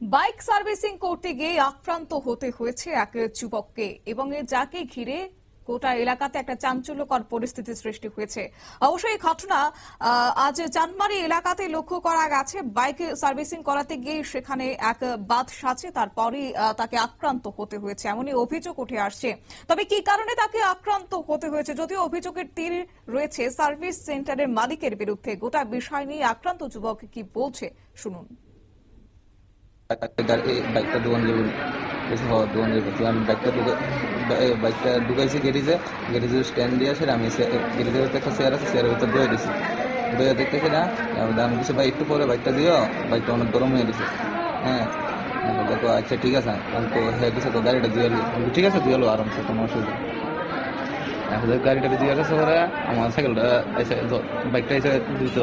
Bike servicing করতে গিয়ে আক্রান্ত হতে হয়েছে এক যুবককে এবং যাকে ঘিরে গোটা এলাকাতে একটা চাঞ্চল্যকর পরিস্থিতি সৃষ্টি হয়েছে। অবশ্যই এই ঘটনা আজ চানমারি এলাকাতে লক্ষ্য করা গেছে। বাইক সার্ভিসিং করাতে গিয়ে সেখানে এক বাদ সাজে তারপরে তাকে আক্রান্ত হতে হয়েছে। এমনই অভিযোগ উঠে আসছে। তবে কি কারণে তাকে আক্রান্ত হতে হয়েছে? যদিও অভিযোগের তীর রয়েছে, সার্ভিস সেন্টারের মালিকের বিরুদ্ধে গোটা বিষয় নিয়ে আক্রান্ত যুবক কি বলছে, শুনুন। গাড়ি বাইকটা দোকান হওয়ার দোকান তো আমি বাইকটা বাইকটা ঢুকাইছি গ্যারেজে গ্যারেজের স্ট্যান্ড দিয়ে আসে আমি গ্যারেজের ভিতরে একটা চেয়ার আছে চেয়ারের ভিতরে বয়ে দিছি বয়ে দেখতেছি না আমি কিছু ভাই একটু পরে বাইকটা দিও বাইকটা অনেক গরম হয়ে গেছে হ্যাঁ দেখো আচ্ছা ঠিক আছে আমি তো হয়ে গেছে তো গাড়িটা এলো ঠিক আছে এলো আরামসে কোনো অসুবিধা গাড়িটা গেছে পরে আমার সাইকেলটা এসে বাইকটা এসে দিত।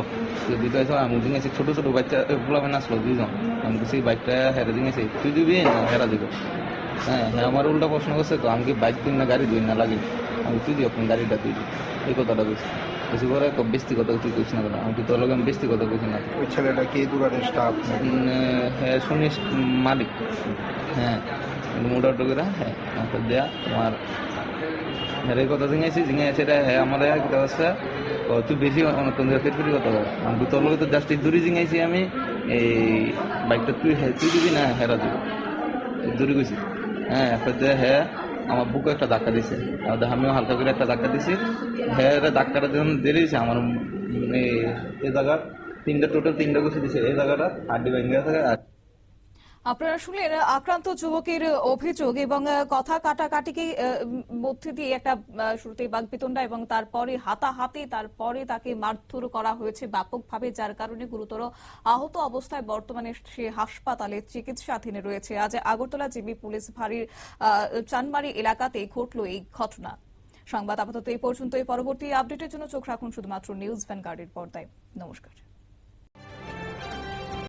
দিতে এসে আমি এসে ছোট ছোট বাচ্চা গুলো আমি আসলো দুইজন। আমি বলছি বাইকটা হেরে এসে তুই দিবি না হেরা দিব? হ্যাঁ হ্যাঁ আমার উল্টা প্রশ্ন করছে তো আমি কি বাইক দিন না গাড়ি দিই না লাগে? আমি তুই দিও আপনি গাড়িটা তুই এই কথাটা বলছি বেশি করে বেশি কথা তুই কইস না কেন? আমি তোর লোক আমি বেশি কথা কইছি না। ওই ছেলেটা কি দূরানের স্টাফ হ্যাঁ শুনিস মালিক। হ্যাঁ মোটর টুকুরা হ্যাঁ দেয়া তোমার হ্যাঁ কথা জিঙাইছি জিঙাইছে রে হ্যাঁ আমার অবস্থা ও তুই বেশি অনেকক্ষণ ধরে কথা আমি তোর লোক তো জাস্ট দূরে জিঙাইছি আমি, এই বাইকটা তুই তুই দিবি না হেরা দিব দূরে গেছি হ্যাঁ এরপর হ্যাঁ আমার বুকে একটা ধাক্কা দিছে। আমিও হালকা করে একটা ধাক্কা দিছি। হ্যাঁ ধাক্কাটা যখন দিয়ে দিয়েছে আমার এই এই জায়গা তিনটা টোটাল তিনটা ঘুষি দিছে এই জায়গাটা হাড্ডি ভেঙে থাকে আর আপনারা শুনলেন আক্রান্ত যুবকের অভিযোগ এবং কথা কাটাকাটিকে মধ্যে দিয়ে একটা শুরুতে বাগবিতণ্ডা এবং তারপরে হাতাহাতি, তারপরে তাকে মারধর করা হয়েছে ব্যাপকভাবে, যার কারণে গুরুতর আহত অবস্থায় বর্তমানে সে হাসপাতালে চিকিৎসাধীনে রয়েছে। আজ আগরতলা জিবি পুলিশ ফাঁড়ির চানমারি এলাকাতে ঘটল এই ঘটনা। সংবাদ আপাতত এই পর্যন্ত এই পরবর্তী আপডেটের জন্য চোখ রাখুন শুধুমাত্র নিউজ ভ্যানগার্ডের পর্দায়। নমস্কার।